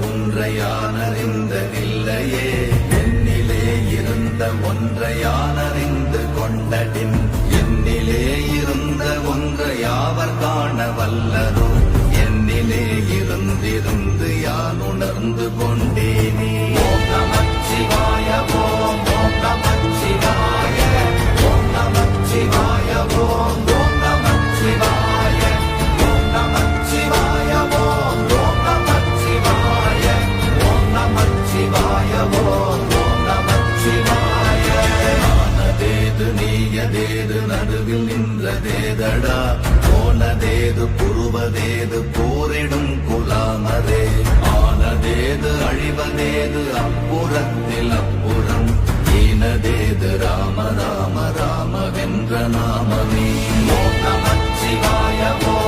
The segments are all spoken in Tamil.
ஒன்றையானறிந்ததில்லையே என்னிலே இருந்த ஒன்றையான நாமமே ஓம் நமச்சிவாய ஓம் ஓம்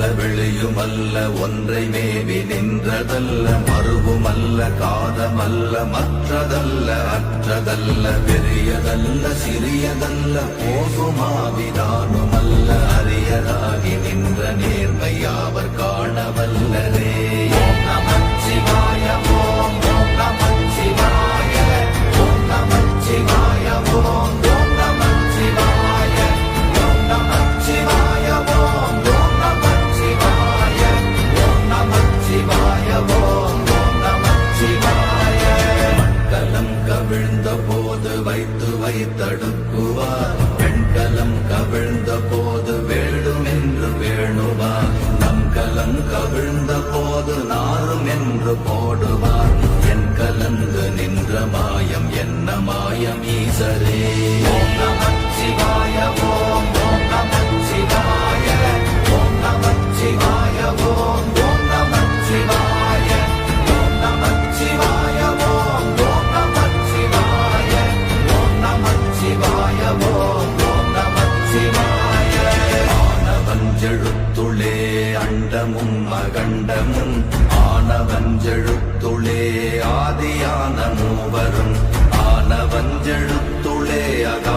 உருவுமல்ல வெளியுமல்ல ஒன்றை மேவி நின்றதல்ல மறுவுமல்ல காதமல்ல மற்றதல்ல அற்றதல்ல பெரியதல்ல சிறியதல்ல போகுமாவிதானுமல்ல அரியதாகி நின்ற நேர்மை யாவர் காணவல்லரே. ஓம் நமச்சிவாய ஓம் நமச்சிவாய ஓம் நமச்சிவாய நின்ற மாயம் என்ன மாயம் ஈசரே? ஓம் நமச்சிவாய ஓம் ஓம் ஆனவஞ்செழுத்துளே ஆதியான மூவரும் ஆனவஞ்செழுத்துளே அகா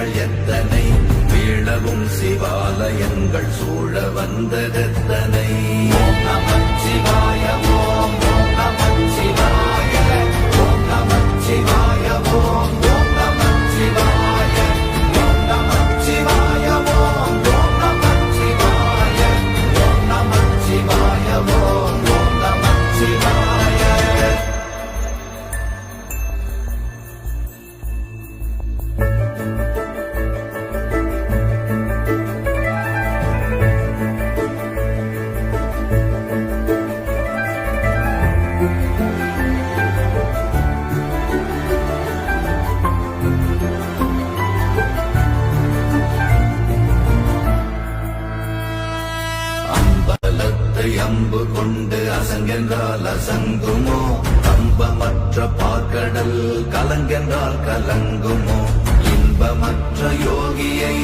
நீர்கள் எத்தனை? வீழவும் சிவாலயங்கள் சூழ வந்ததெத்தனை? நமக்கு அம்பலத்தை அம்பு கொண்டு அசங்கென்றால் அசங்குமோ? கம்பமற்ற பார்க்கடல் கலங்கென்றால் கலங்குமோ? இன்பமற்ற யோகியை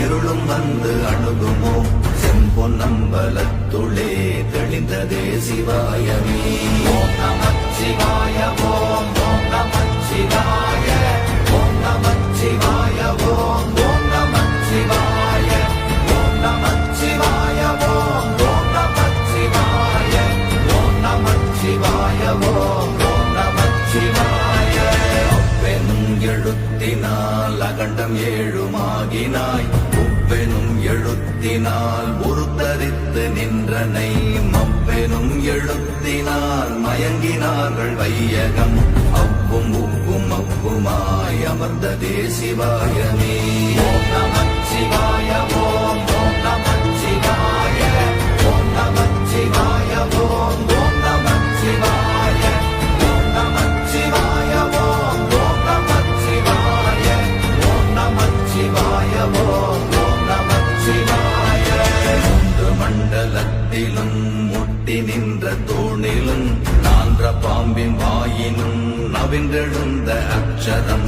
இருளும் வந்து அணுகுமோ? செம்பொன்னம்பலத்துளே தெளிந்ததே சிவாயமே. ஓம் நமச்சிவாய ஓம் ஓம் நமச்சிவாய ஓம் நமச்சிவாய ஓம் ஓம் நமச்சிவாய மயங்கினார்கள் வையகம். அவ்வும் உப்பும் அப்புமாய் அமர்ந்ததே சிவாயமே ஓம் சிவாய ஓம் நம சிவாய. ஓம் நமச்சிவாய ஓம் ஓம் நமச்சிவாய ஓம் நமச்சிவாய ஓம் ஓம் நமச்சிவாய ஓம் நமச்சிவாய ஓம் ஓம் நமச்சிவாய மூன்று மண்டலத்திலும் முட்டி நின்ற தோணிலும் பாம்பின் வாயினும் நவின்றெழுந்த அச்சரம்.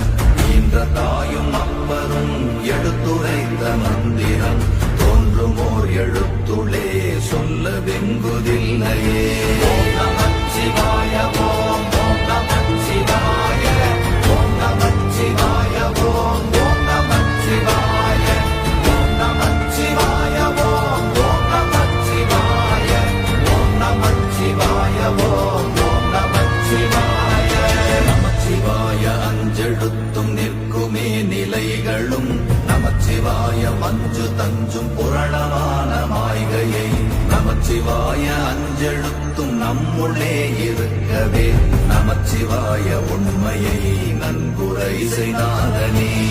ஈன்ற தாயும் அப்பரும் எடுத்துரைத்த மந்திரம். தோன்றுமோர் எழுத்துளே சொல்ல வெங்குதில்லையே ஓம் ஓம் ஓம் ஓம் நமச்சிவாய ஓம் ஓம் நம்முள்ளே இருக்கவே நமச்சிவாய உண்மையை நன்குரை செய்தாதனே.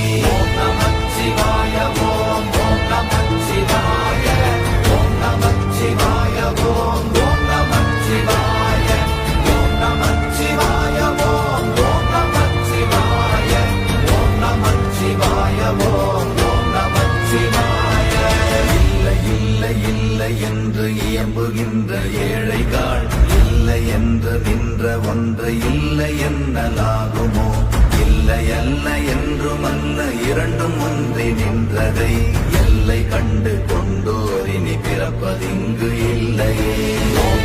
ஒன்றி நின்றதை எல்லை கண்டு கொண்டோரினி பிறப்பதிங்கு இல்லையே. ஓம்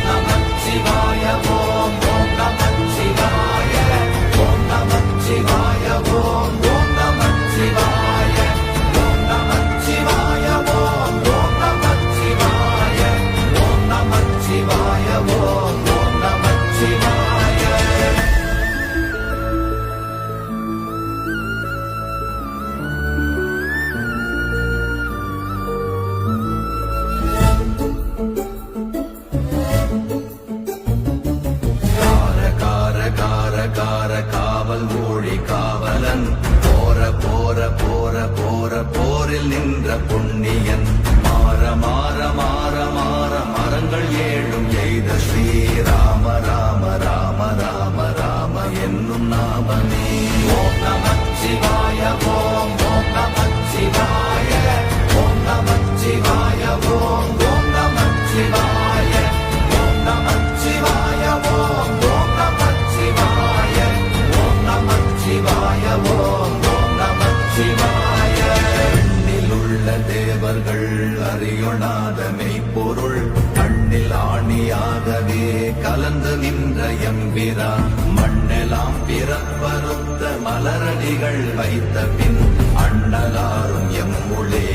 பொருள் கண்ணில் ஆணியாகவே கலந்து நின்ற எம்பிரா. மண்ணெல்லாம் பிறப்பருத்த மலரடிகள் வைத்த பின் அண்ணலாரும் எம்முளே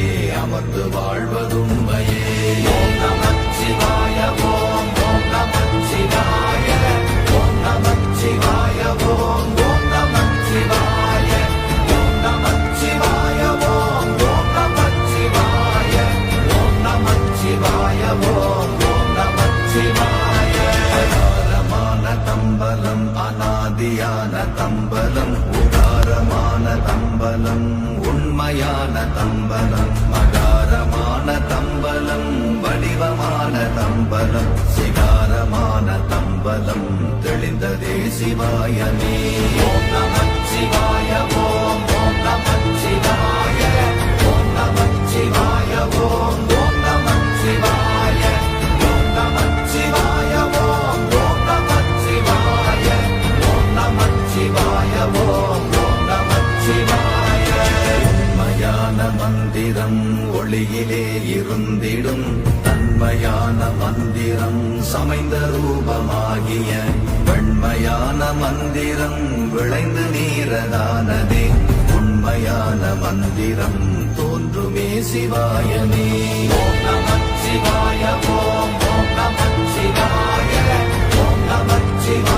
அமர்ந்து வாழ் శివాయ మే. ఓం నమః శివాయ மந்திரம் விளைந்து நீரதானதே. உண்மையான மந்திரம் தோன்றுமே சிவாயமே. சிவாய ஓம் நம சிவாய ஓம் நம சிவாய.